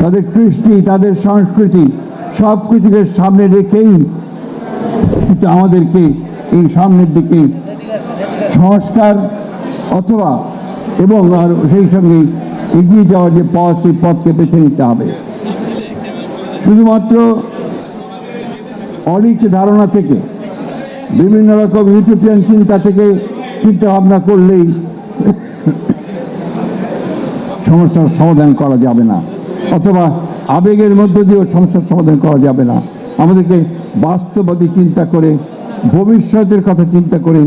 তাদের কৃষ্টি, তাদের সংস্কৃতি সব কিছুকে সামনে রেখেই কিন্তু আমাদেরকে এই সামনের দিকে সংস্কার অথবা এবং আর সেই সঙ্গে এগিয়ে যাওয়ার যে পথ, সেই পথকে বেছে নিতে হবে। শুধুমাত্র অলিক ধারণা থেকে, বিভিন্ন রকম ইউটোপিয়ান চিন্তা থেকে চিন্তা ভাবনা করলেই সমস্যার সমাধান করা যাবে না। অথবা আবেগের মধ্য দিয়েও সমস্যার সমাধান করা যাবে না। আমাদেরকে বাস্তববাদী চিন্তা করে, ভবিষ্যতের কথা চিন্তা করে,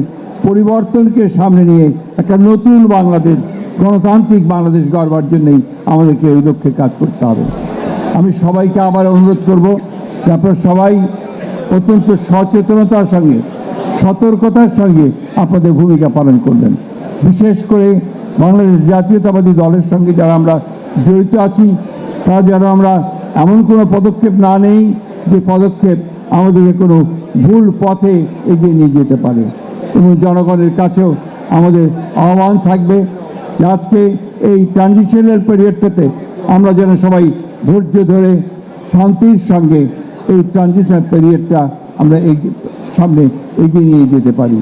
পরিবর্তনকে সামনে নিয়ে একটা নতুন বাংলাদেশ, গণতান্ত্রিক বাংলাদেশ গড়বার জন্যই আমাদেরকে এই লক্ষ্যে কাজ করতে হবে। আমি সবাইকে আবার অনুরোধ করব যে আপনারা সবাই অত্যন্ত সচেতনতার সঙ্গে, সতর্কতার সঙ্গে আপনাদের ভূমিকা পালন করবেন। বিশেষ করে বাংলাদেশ জাতীয়তাবাদী দলের সঙ্গে যারা আমরা জড়িত আছি তারা যেন আমরা এমন কোনো পদক্ষেপ না নেই যে পদক্ষেপ আমাদেরকে কোনো ভুল পথে এগিয়ে নিয়ে যেতে পারে। এবং জনগণের কাছেও আমাদের আহ্বান থাকবে যে আজকে এই ট্রানজিশনাল পিরিয়ডটাতে আমরা যেন সবাই ধৈর্য ধরে শান্তির সঙ্গে এই ট্রানজিশনাল পিরিয়ডটা আমরা এগিয়ে- সামনে এগিয়ে নিয়ে যেতে পারি।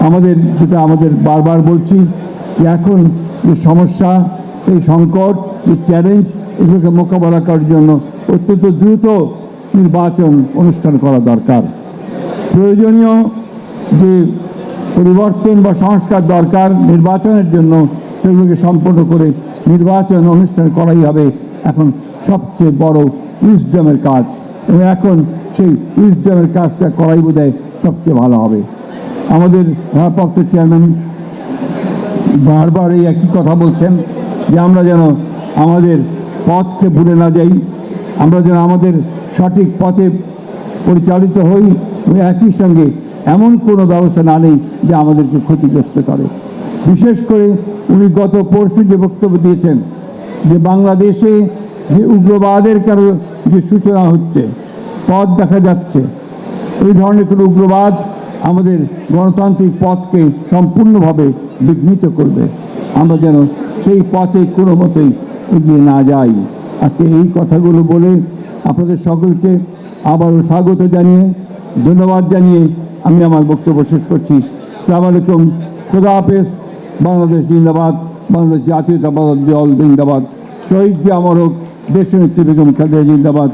আমাদের যেটা আমাদের বারবার বলছি যে এখন যে সমস্যা এই সংকট, যে চ্যালেঞ্জ এগুলোকে মোকাবেলা করার জন্য অত্যন্ত দ্রুত নির্বাচন অনুষ্ঠান করা দরকার। প্রয়োজনীয় যে পরিবর্তন বা সংস্কার দরকার নির্বাচনের জন্য, সেগুলোকে সম্পন্ন করে নির্বাচন অনুষ্ঠান করাই হবে এখন সবচেয়ে বড় উইজডমের কাজ। এবং এখন সেই উইজডমের কাজটা করাই বোধ সবচেয়ে ভালো হবে। আমাদের ভারপ্রাপ্ত চেয়ারম্যান বারবার এই একই কথা বলছেন যে আমরা যেন আমাদের পথকে ভুলে না যাই। আমরা যেন আমাদের সঠিক পথে পরিচালিত হই একই সঙ্গে এমন কোনো ব্যবস্থা না নেই যে আমাদেরকে ক্ষতিগ্রস্ত করে। বিশেষ করে উনি গত পরশু যে বক্তব্য দিয়েছেন যে বাংলাদেশে যে উগ্রবাদের কেন যে সূচনা হচ্ছে, পথ দেখা যাচ্ছে এই ধরনের কোনো উগ্রবাদ আমাদের গণতান্ত্রিক পথকে সম্পূর্ণভাবে বিঘ্নিত করবে। আমরা যেন সেই পথে কোনো মতেই এগিয়ে না যাই। আজকে এই কথাগুলো বলে আপনাদের সকলকে আবারও স্বাগত জানিয়ে, ধন্যবাদ জানিয়ে আমি আমার বক্তব্য শেষ করছি। সালাম আলাইকুম। খুদা হাফেজ। বাংলাদেশ জিন্দাবাদ। বাংলাদেশ জাতীয়তাবাদ দল জিন্দাবাদ। শহীদ জি আমার হোক দেশনেত্রী বেগম খালেদা জিন্দাবাদ।